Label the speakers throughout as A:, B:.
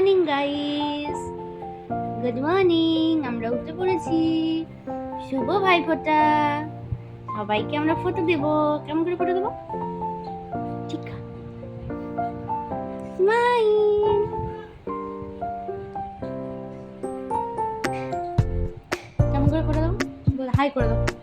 A: Morning guys good morning আমরা উঠে পড়েছি। শুভ ভাইফোঁটা। সবাইকে আমরা ফটো দেব। কেমন করে ফটো দেব? ঠিক কেমন করে ফটো দাও বল হাই করে দাও।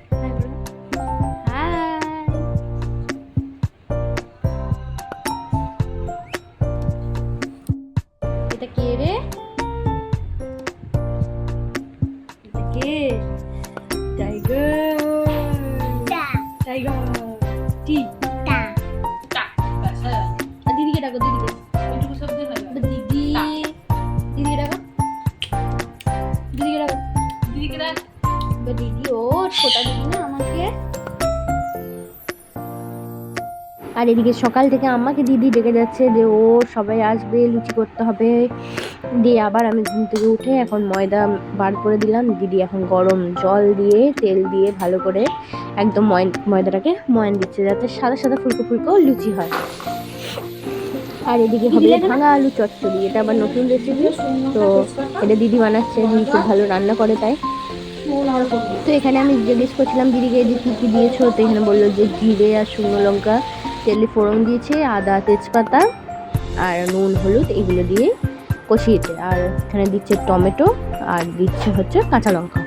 A: দিদি ও ছোটা দিদি না আমাকে? আর এদিকে সকাল থেকে আমাকে দিদি ডেকে যাচ্ছে যে ও সবাই আসবে লুচি করতে হবে। দিয়ে আবার আমি ঘুম থেকে উঠে এখন ময়দা বার করে দিলাম। দিদি এখন গরম জল দিয়ে তেল দিয়ে ভালো করে একদম ময়- ময়দাটাকে ময়ান দিচ্ছে যাতে সাদা সাদা ফুলকো ফুলকো লুচি হয়। আর এদিকে হবে ভাঙা আলু চচ্চড়ি এটা আবার নতুন রেসিপি তো এটা দিদি বানাচ্ছে দিদি খুব ভালো রান্না করে তাই। তো এখানে আমি জিজ্ঞেস করছিলাম দিদিকে যে কী কী দিয়েছ? তো এখানে বলল যে জিরে আর শুকনো লঙ্কা, তেলে ফোড়ন দিয়েছে, আদা, তেজপাতা আর নুন, হলুদ, এগুলো দিয়ে কষিয়েছে। আর এখানে দিচ্ছে টমেটো আর দিচ্ছে হচ্ছে কাঁচা লঙ্কা।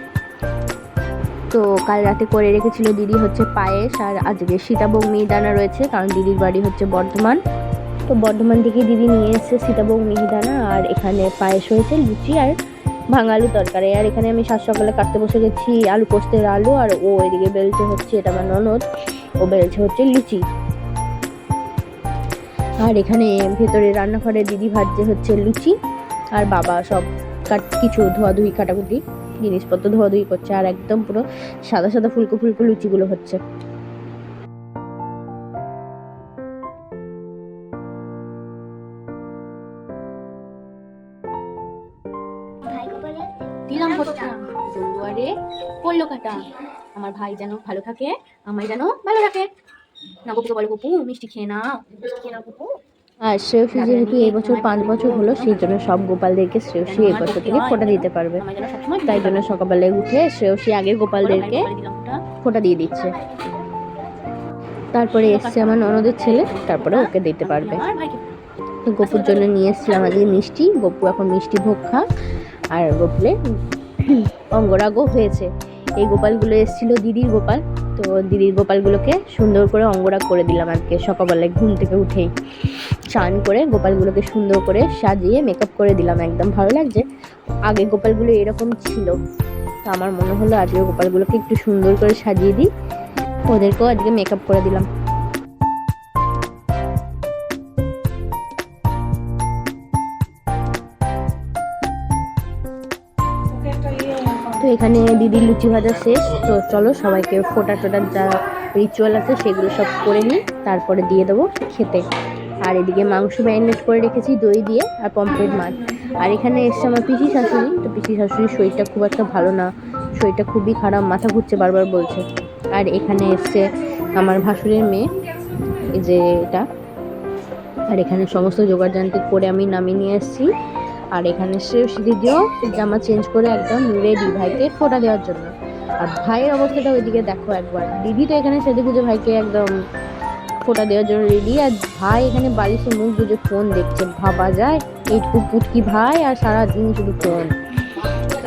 A: তো কাল রাতে করে রেখেছিল দিদি হচ্ছে পায়েস আর আজকে সীতাভোগ মিহিদানা রয়েছে, কারণ দিদির বাড়ি হচ্ছে বর্ধমান। তো বর্ধমান থেকে দিদি নিয়ে এসেছে সীতাভোগ মিহিদানা আর এখানে পায়েস হয়েছে লুচি আর ভাঙা আলু তরকারি। আর এখানে আমি সাত সকালে কাটতে বসে গেছি আলু পোস্তের আলু আর ও এদিকে বেলছে হচ্ছে এটা আমার ননদ, ও বেলছে হচ্ছে লুচি। আর এখানে ভেতরে রান্নাঘরে দিদি ভাজছে হচ্ছে লুচি আর বাবা সব কাট, কিছু ধোয়াধুয়ি কাটাকুটি, জিনিসপত্র ধোয়াধুয়ি করছে আর একদম পুরো সাদা সাদা ফুলকো ফুলকো লুচিগুলো হচ্ছে। আমার ভাই যেন ভালো থাকে আমায় যেন ভালো থাকে না গপুকে বলো গপু মিষ্টি খেয়ে নাও। মিষ্টি খেয়ে নাও গপু আর শ্রেয়সী যেহেতু এই বছর পাঁচ বছর হলো সেই জন্য সব গোপালদেরকে শ্রেয়সী এই বছর থেকে ফোটা দিতে পারবে। তাই জন্য সকালবেলা উঠে শ্রেয়সী আগে গোপালদেরকে ফোটা দিয়ে দিচ্ছে। তারপরে এসছে আমার ননদের ছেলে তারপরে ওকে দিতে পারবে। তো গপুর জন্য নিয়ে এসেছিলাম আজকে মিষ্টি। গপু এখন মিষ্টি ভোগ খা আর গোপালে অঙ্গরাগও হয়েছে। এই গোপালগুলো এসেছিল, দিদির গোপাল। তো দিদির গোপালগুলোকে সুন্দর করে অঙ্গরাগ করে দিলাম আজকে সকালবেলায়, ঘুম থেকে উঠেই। চান করে গোপালগুলোকে সুন্দর করে সাজিয়ে মেকআপ করে দিলাম, একদম ভালো লাগছে। আগে গোপালগুলো এরকম ছিল, তো আমার মনে হলো আজকে গোপালগুলোকে একটু সুন্দর করে সাজিয়ে দিই। ওদেরকেও আজকে মেকআপ করে দিলাম। এখানে দিদির লুচি ভাজা শেষ, তো চলো সবাইকে ফোটা টোটার যা রিচুয়াল আছে সেগুলো সব করে নিই, তারপরে দিয়ে দেবো খেতে। আর এদিকে মাংস ম্যারিনেট করে রেখেছি, দই দিয়ে আর পমফ্রেট মাছ। আর এখানে এসছে আমার পিসি শাশুড়ি, তো পিসি শাশুড়ির শরীরটা খুব একটা ভালো না, শরীরটা খুবই খারাপ, মাথা ঘুরছে বারবার বলছে। আর এখানে এসছে আমার ভাসুরের মেয়ে যে এটা। আর এখানে সমস্ত জোগাড় যান্ত্রিক করে আমি নামিয়ে নিয়ে এসেছি আর এখানে শ্রেয়সী দিদিও জামা চেঞ্জ করে একদম রেডি ভাইকে ফোটা দেওয়ার জন্য। আর ভাইয়ের অবস্থাটা ওইদিকে দেখো একবার। দিদি তো এখানে সেজে গুজে ভাইকে একদম ফোটা দেওয়ার জন্য রেডি আর ভাই এখানে বালিশে মুখ গুজে ফোন দেখছে। ভাবা যায় এইটুকু পুটকি ভাই আর সারাদিন শুধু ফোন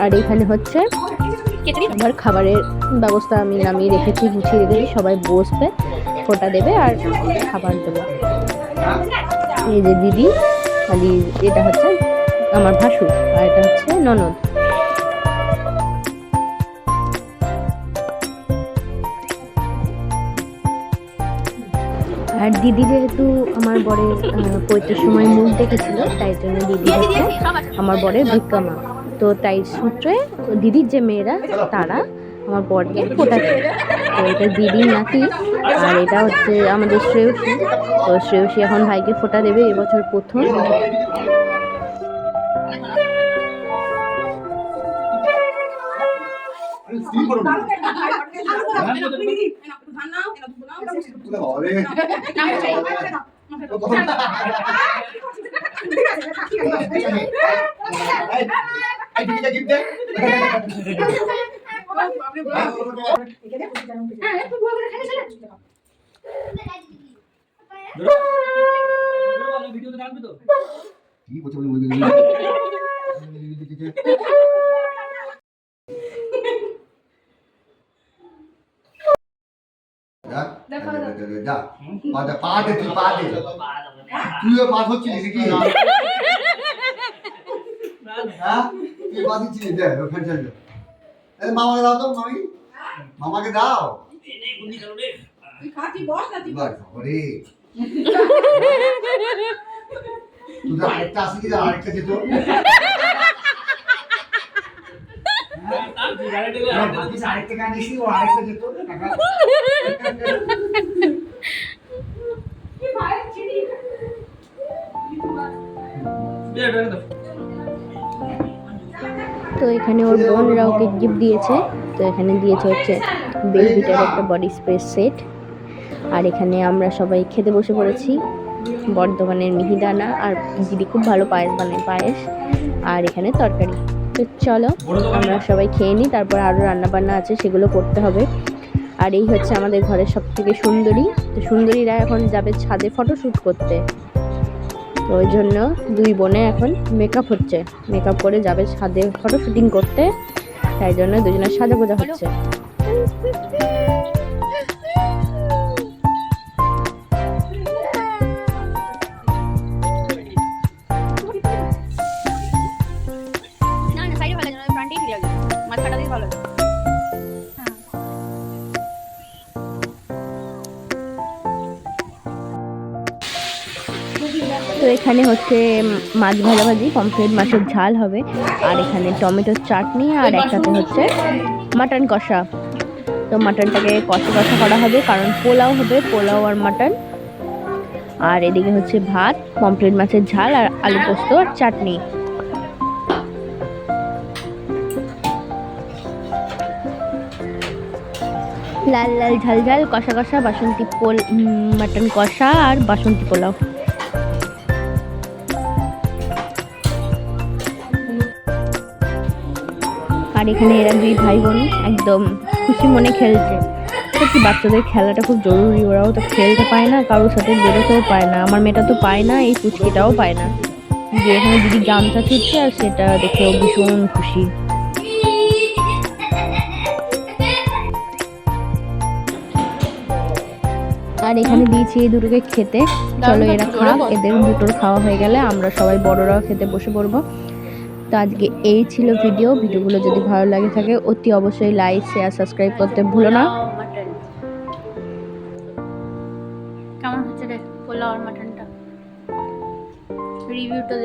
A: আর এখানে হচ্ছে আমার খাবারের ব্যবস্থা আমি নামিয়ে রেখেছি, গুছিয়ে রেখেছি। সবাই বসবে, ফোটা দেবে আর খাবার দেবো। এই যে দিদি, খালি এটা হচ্ছে আমার ভাসুর আর এটা হচ্ছে ননদ। আর দিদি যেহেতু আমার বরের পৈতের সময় মুখ দেখেছিল তাই জন্য দিদি হচ্ছে আমার বরের ভিক্ষা মা তো তাই সূত্রে দিদির যে মেয়েরা তারা আমার বরকে ফোটাচ্ছে। তো এটা দিদির নাতি আর এটা হচ্ছে আমাদের শ্রেয়সী। তো শ্রেয়সী এখন ভাইকে ফোটা দেবে এবছর প্রথম।
B: দিদিকে gift দে। কি করছে বলে বলে যা। পা দে, তুই, পা দে। তুইও নাকি? হ্যাঁ? তুই পা দিচ্ছিলিস? দে, ওখানে চল মামাকে দাও তো, মামি। মামাকে দাও। এবার আরেকটা আছে কি? আরেকটা যেত। হ্যাঁ, ভাবিস আরেকটা গান এসে ও আরেকটা যেত টাকা।
A: তো এখানে ওর বোনরা ওকে গিফট দিয়েছে। তো এখানে দিয়েছে হচ্ছে বেলভিটার একটা বডি স্প্রে সেট আর এখানে আমরা সবাই খেতে বসে পড়েছি। বর্ধমানের মিহিদানা। আর দিদি খুব ভালো পায়েস বানায়, পায়েস। আর এখানে তরকারি। তো চলো আমরা সবাই খেয়ে নিই তারপর আরও রান্নাবান্না আছে সেগুলো করতে হবে। আর এই হচ্ছে আমাদের ঘরের সব থেকে সুন্দরী। তো সুন্দরীরা এখন যাবে ছাদে ফটো শ্যুট করতে। তো ওই জন্য দুই বোনে এখন মেকআপ হচ্ছে। মেকআপ করে যাবে ছাদে ফটো শ্যুটিং করতে। তাই জন্য দুজনের সাজা বোঝা হচ্ছে। তো এখানে হচ্ছে মাছ ভাজা ভাজি পমফ্রেট মাছের ঝাল হবে। আর এখানে টমেটোর চাটনি আর একসাথে হচ্ছে মাটন কষা। তো মাটনটাকে কষা কষা করা হবে কারণ পোলাও হবে পোলাও আর মাটন। আর এদিকে হচ্ছে ভাত পমফ্রেট মাছের ঝাল আর আলু পোস্ত আর চাটনি। লাল লাল ঝাল ঝাল কষা কষা বাসন্তী পোল মাটন কষা আর বাসন্তী পোলাও। আর এখানে এরা দুই ভাই বোন একদম খুশি মনে খেলছে। সত্যি বাচ্চাদের খেলাটা খুব জরুরি ওরাও তো খেলতে পায় না কারোর সাথে বেরোতেও পায় না। আমার মেয়েটা তো পায় না এই পুচকিটাও পায় না। যে এখানে দিদি গামছা ছুটছে আর সেটা দেখেও ভীষণ খুশি। আর এখানে দিয়েছি এই দুটোকে খেতে। চলো এরা খাক এদের দুটোর খাওয়া হয়ে গেলে আমরা সবাই বড়রাও খেতে বসে পড়ব। তো আজকে এই ছিল ভিডিও ভিডিওগুলো যদি ভালো লাগে থাকে, অতি অবশ্যই লাইক শেয়ার সাবস্ক্রাইব করতে ভুলো না।
C: কেমন হচ্ছে রিভিউটা